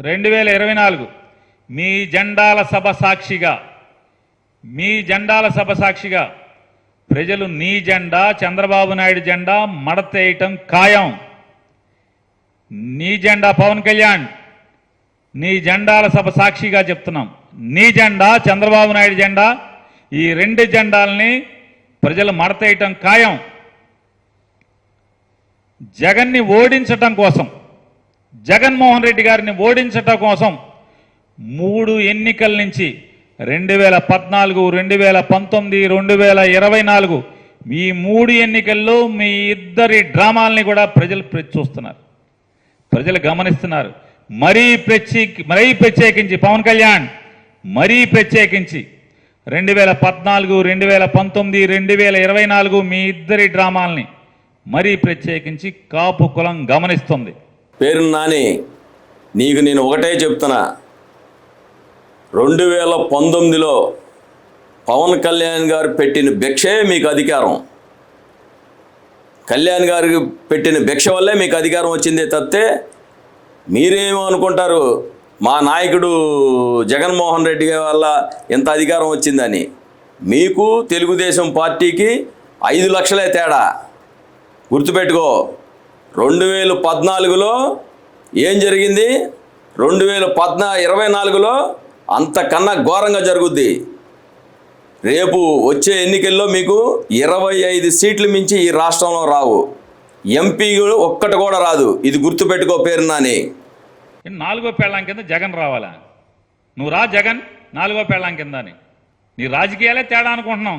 రెండు వేల ఇరవై నాలుగు. మీ జెండాల సభ సాక్షిగా మీ జెండాల సభ సాక్షిగా ప్రజలు నీ జెండా చంద్రబాబు నాయుడు జెండా మడతేయటం ఖాయం. నీ జెండా పవన్ కళ్యాణ్ నీ జెండాల సభ సాక్షిగా చెప్తున్నాం. నీ జెండా చంద్రబాబు నాయుడు జెండా ఈ రెండు జెండాలని ప్రజలు మడతేయటం ఖాయం. జగన్ని ఓడించటం కోసం జగన్మోహన్ రెడ్డి గారిని ఓడించటం కోసం మూడు ఎన్నికల నుంచి రెండు వేల పద్నాలుగు రెండు వేల పంతొమ్మిది రెండు వేల ఇరవై నాలుగు ఈ మూడు ఎన్నికల్లో మీ ఇద్దరి డ్రామాల్ని కూడా ప్రజలు చూస్తున్నారు. ప్రజలు గమనిస్తున్నారు. మరీ ప్రత్యేకి మరీ ప్రత్యేకించి పవన్ కళ్యాణ్ మరీ ప్రత్యేకించి రెండు వేల పద్నాలుగు రెండు వేల పంతొమ్మిది రెండు వేల ఇరవై నాలుగు మీ ఇద్దరి డ్రామాల్ని మరీ ప్రత్యేకించి కాపు కులం గమనిస్తుంది. పేరు నాని నీకు నేను ఒకటే చెప్తున్నా. రెండు వేల పంతొమ్మిదిలో పవన్ కళ్యాణ్ గారు పెట్టిన భిక్షే మీకు అధికారం. కళ్యాణ్ గారికి పెట్టిన భిక్ష వల్లే మీకు అధికారం వచ్చిందే తప్పితే మీరేమో అనుకుంటారు మా నాయకుడు జగన్మోహన్ రెడ్డి వల్ల ఎంత అధికారం వచ్చిందని. మీకు తెలుగుదేశం పార్టీకి ఐదు లక్షలే తేడా. గుర్తుపెట్టుకో. రెండు వేల పద్నాలుగులో ఏం జరిగింది? రెండు వేల పద్నా ఇరవై నాలుగులో అంతకన్నా ఘోరంగా జరుగుద్ది. రేపు వచ్చే ఎన్నికల్లో మీకు ఇరవై ఐదు సీట్లు మించి ఈ రాష్ట్రంలో రావు. ఎంపీ ఒక్కటి కూడా రాదు. ఇది గుర్తుపెట్టుకో పేరు నాని. నాలుగో పేళ్ళం కింద జగన్ రావాలా? నువ్వు రా జగన్ నాలుగో పేళ్ళం కింద అని నీ రాజకీయాలే తేడా అనుకుంటున్నాం.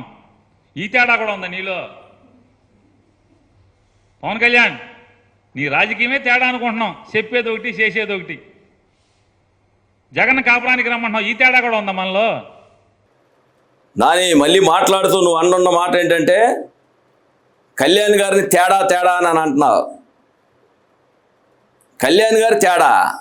ఈ తేడా కూడా ఉందా నీలో? పవన్ కళ్యాణ్ నీ రాజకీయమే తేడా అనుకుంటున్నాం. చెప్పేది ఒకటి చేసేది ఒకటి. జగన్ కాపురానికి రమ్మంటున్నావు. ఈ తేడా కూడా ఉందా మనలో? నాని మళ్ళీ మాట్లాడుతూ నువ్వు అన్నున్న మాట ఏంటంటే కళ్యాణ్ గారిని తేడా తేడా అని అని అంటున్నావు. కళ్యాణ్ గారి తేడా.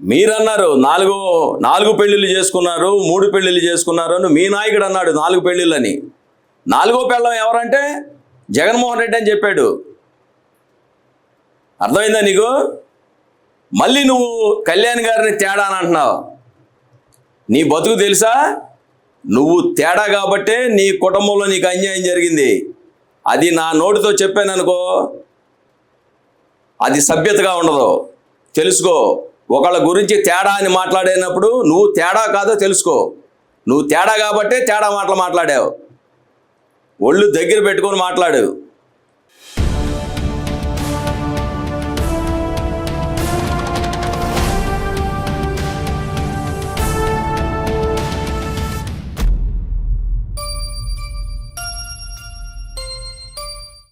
మీరన్నారు నాలుగు నాలుగు పెళ్ళిళ్ళు చేసుకున్నారు మూడు పెళ్ళిళ్ళు చేసుకున్నారు అని మీ నాయకుడు అన్నాడు నాలుగు పెళ్ళిళ్ళని. నాలుగో పెళ్ళం ఎవరంటే జగన్మోహన్ రెడ్డి అని చెప్పాడు. అర్థమైందా నీకు? మళ్ళీ నువ్వు కళ్యాణ్ గారిని తేడా అని అంటున్నావు. నీ బతుకు తెలుసా? నువ్వు తేడా కాబట్టే నీ కుటుంబంలో నీకు అన్యాయం జరిగింది. అది నా నోటితో చెప్పాను అనుకో. అది సభ్యతగా ఉండదు. తెలుసుకో ఒకళ్ళ గురించి తేడా అని మాట్లాడేటప్పుడు నువ్వు తేడా కాదో తెలుసుకో. నువ్వు తేడా కాబట్టే తేడా మాటలు మాట్లాడావు. ఒళ్ళు దగ్గర పెట్టుకొని మాట్లాడు.